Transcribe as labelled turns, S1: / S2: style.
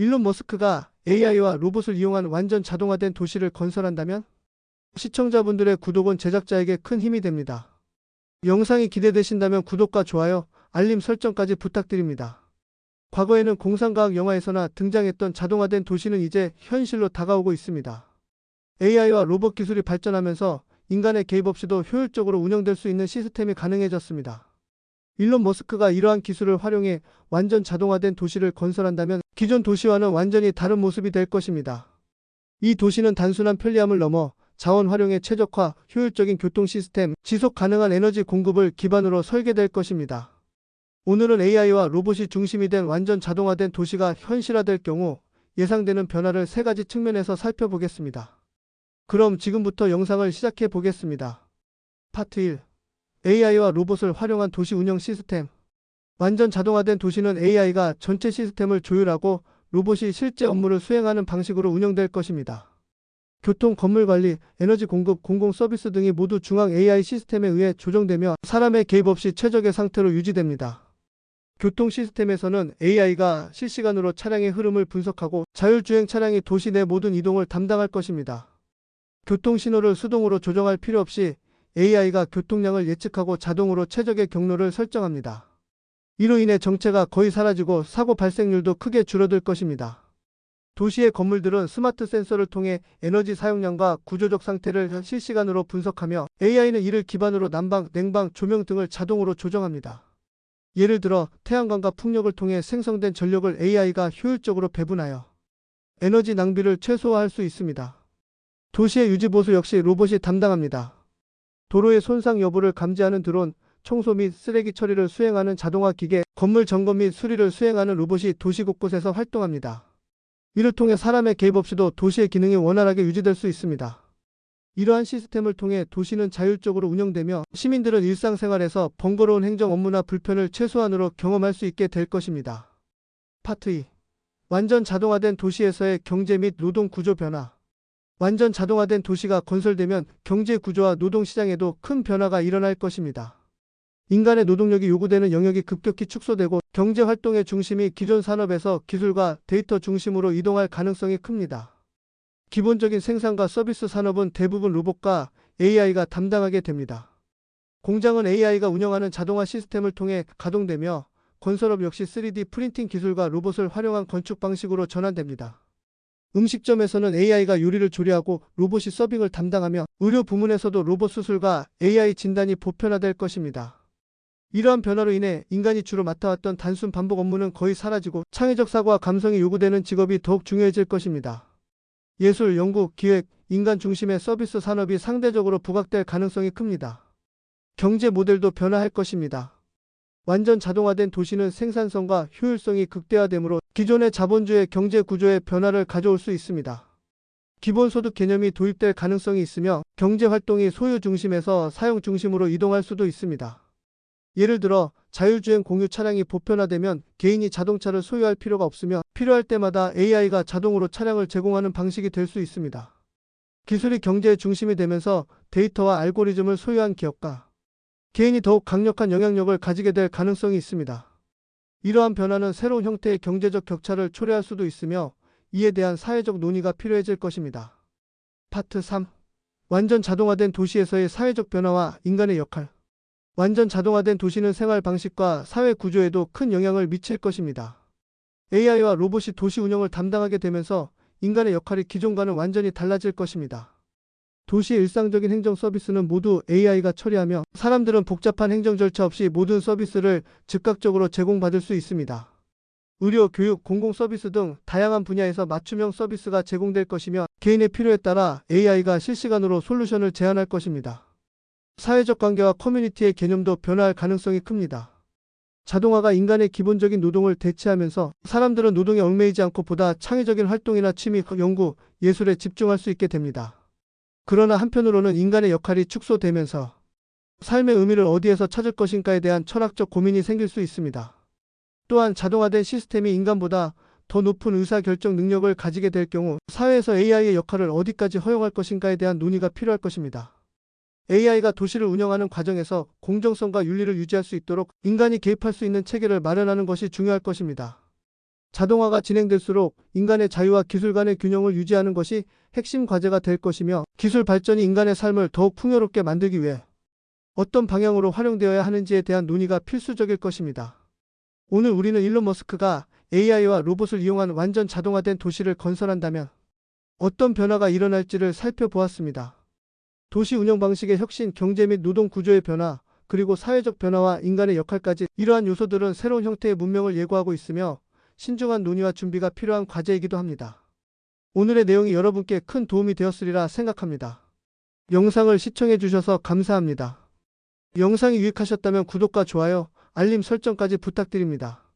S1: 일론 머스크가 AI와 로봇을 이용한 완전 자동화된 도시를 건설한다면 시청자분들의 구독은 제작자에게 큰 힘이 됩니다. 영상이 기대되신다면 구독과 좋아요, 알림 설정까지 부탁드립니다. 과거에는 공상과학 영화에서나 등장했던 자동화된 도시는 이제 현실로 다가오고 있습니다. AI와 로봇 기술이 발전하면서 인간의 개입 없이도 효율적으로 운영될 수 있는 시스템이 가능해졌습니다. 일론 머스크가 이러한 기술을 활용해 완전 자동화된 도시를 건설한다면 기존 도시와는 완전히 다른 모습이 될 것입니다. 이 도시는 단순한 편리함을 넘어 자원 활용의 최적화, 효율적인 교통 시스템, 지속 가능한 에너지 공급을 기반으로 설계될 것입니다. 오늘은 AI와 로봇이 중심이 된 완전 자동화된 도시가 현실화될 경우 예상되는 변화를 세 가지 측면에서 살펴보겠습니다. 그럼 지금부터 영상을 시작해 보겠습니다. 파트 1. AI와 로봇을 활용한 도시 운영 시스템. 완전 자동화된 도시는 AI가 전체 시스템을 조율하고 로봇이 실제 업무를 수행하는 방식으로 운영될 것입니다. 교통, 건물 관리, 에너지 공급, 공공 서비스 등이 모두 중앙 AI 시스템에 의해 조정되며 사람의 개입 없이 최적의 상태로 유지됩니다. 교통 시스템에서는 AI가 실시간으로 차량의 흐름을 분석하고 자율주행 차량이 도시 내 모든 이동을 담당할 것입니다. 교통 신호를 수동으로 조정할 필요 없이 AI가 교통량을 예측하고 자동으로 최적의 경로를 설정합니다. 이로 인해 정체가 거의 사라지고 사고 발생률도 크게 줄어들 것입니다. 도시의 건물들은 스마트 센서를 통해 에너지 사용량과 구조적 상태를 실시간으로 분석하며 AI는 이를 기반으로 난방, 냉방, 조명 등을 자동으로 조정합니다. 예를 들어 태양광과 풍력을 통해 생성된 전력을 AI가 효율적으로 배분하여 에너지 낭비를 최소화할 수 있습니다. 도시의 유지 보수 역시 로봇이 담당합니다. 도로의 손상 여부를 감지하는 드론, 청소 및 쓰레기 처리를 수행하는 자동화 기계, 건물 점검 및 수리를 수행하는 로봇이 도시 곳곳에서 활동합니다. 이를 통해 사람의 개입 없이도 도시의 기능이 원활하게 유지될 수 있습니다. 이러한 시스템을 통해 도시는 자율적으로 운영되며 시민들은 일상생활에서 번거로운 행정 업무나 불편을 최소한으로 경험할 수 있게 될 것입니다. 파트 2. 완전 자동화된 도시에서의 경제 및 노동 구조 변화. 완전 자동화된 도시가 건설되면 경제 구조와 노동 시장에도 큰 변화가 일어날 것입니다. 인간의 노동력이 요구되는 영역이 급격히 축소되고 경제 활동의 중심이 기존 산업에서 기술과 데이터 중심으로 이동할 가능성이 큽니다. 기본적인 생산과 서비스 산업은 대부분 로봇과 AI가 담당하게 됩니다. 공장은 AI가 운영하는 자동화 시스템을 통해 가동되며 건설업 역시 3D 프린팅 기술과 로봇을 활용한 건축 방식으로 전환됩니다. 음식점에서는 AI가 요리를 조리하고 로봇이 서빙을 담당하며 의료 부문에서도 로봇 수술과 AI 진단이 보편화될 것입니다. 이러한 변화로 인해 인간이 주로 맡아왔던 단순 반복 업무는 거의 사라지고 창의적 사고와 감성이 요구되는 직업이 더욱 중요해질 것입니다. 예술, 연구, 기획, 인간 중심의 서비스 산업이 상대적으로 부각될 가능성이 큽니다. 경제 모델도 변화할 것입니다. 완전 자동화된 도시는 생산성과 효율성이 극대화되므로 기존의 자본주의 경제 구조의 변화를 가져올 수 있습니다. 기본소득 개념이 도입될 가능성이 있으며 경제 활동이 소유 중심에서 사용 중심으로 이동할 수도 있습니다. 예를 들어 자율주행 공유 차량이 보편화되면 개인이 자동차를 소유할 필요가 없으며 필요할 때마다 AI가 자동으로 차량을 제공하는 방식이 될 수 있습니다. 기술이 경제의 중심이 되면서 데이터와 알고리즘을 소유한 기업가, 개인이 더욱 강력한 영향력을 가지게 될 가능성이 있습니다. 이러한 변화는 새로운 형태의 경제적 격차를 초래할 수도 있으며 이에 대한 사회적 논의가 필요해질 것입니다. 파트 3. 완전 자동화된 도시에서의 사회적 변화와 인간의 역할. 완전 자동화된 도시는 생활 방식과 사회 구조에도 큰 영향을 미칠 것입니다. AI와 로봇이 도시 운영을 담당하게 되면서 인간의 역할이 기존과는 완전히 달라질 것입니다. 도시의 일상적인 행정 서비스는 모두 AI가 처리하며 사람들은 복잡한 행정 절차 없이 모든 서비스를 즉각적으로 제공받을 수 있습니다. 의료, 교육, 공공 서비스 등 다양한 분야에서 맞춤형 서비스가 제공될 것이며 개인의 필요에 따라 AI가 실시간으로 솔루션을 제안할 것입니다. 사회적 관계와 커뮤니티의 개념도 변화할 가능성이 큽니다. 자동화가 인간의 기본적인 노동을 대체하면서 사람들은 노동에 얽매이지 않고 보다 창의적인 활동이나 취미, 연구, 예술에 집중할 수 있게 됩니다. 그러나 한편으로는 인간의 역할이 축소되면서 삶의 의미를 어디에서 찾을 것인가에 대한 철학적 고민이 생길 수 있습니다. 또한 자동화된 시스템이 인간보다 더 높은 의사결정 능력을 가지게 될 경우 사회에서 AI의 역할을 어디까지 허용할 것인가에 대한 논의가 필요할 것입니다. AI가 도시를 운영하는 과정에서 공정성과 윤리를 유지할 수 있도록 인간이 개입할 수 있는 체계를 마련하는 것이 중요할 것입니다. 자동화가 진행될수록 인간의 자유와 기술 간의 균형을 유지하는 것이 핵심 과제가 될 것이며 기술 발전이 인간의 삶을 더욱 풍요롭게 만들기 위해 어떤 방향으로 활용되어야 하는지에 대한 논의가 필수적일 것입니다. 오늘 우리는 일론 머스크가 AI와 로봇을 이용한 완전 자동화된 도시를 건설한다면 어떤 변화가 일어날지를 살펴보았습니다. 도시 운영 방식의 혁신, 경제 및 노동 구조의 변화, 그리고 사회적 변화와 인간의 역할까지 이러한 요소들은 새로운 형태의 문명을 예고하고 있으며 신중한 논의와 준비가 필요한 과제이기도 합니다. 오늘의 내용이 여러분께 큰 도움이 되었으리라 생각합니다. 영상을 시청해 주셔서 감사합니다. 영상이 유익하셨다면 구독과 좋아요, 알림 설정까지 부탁드립니다.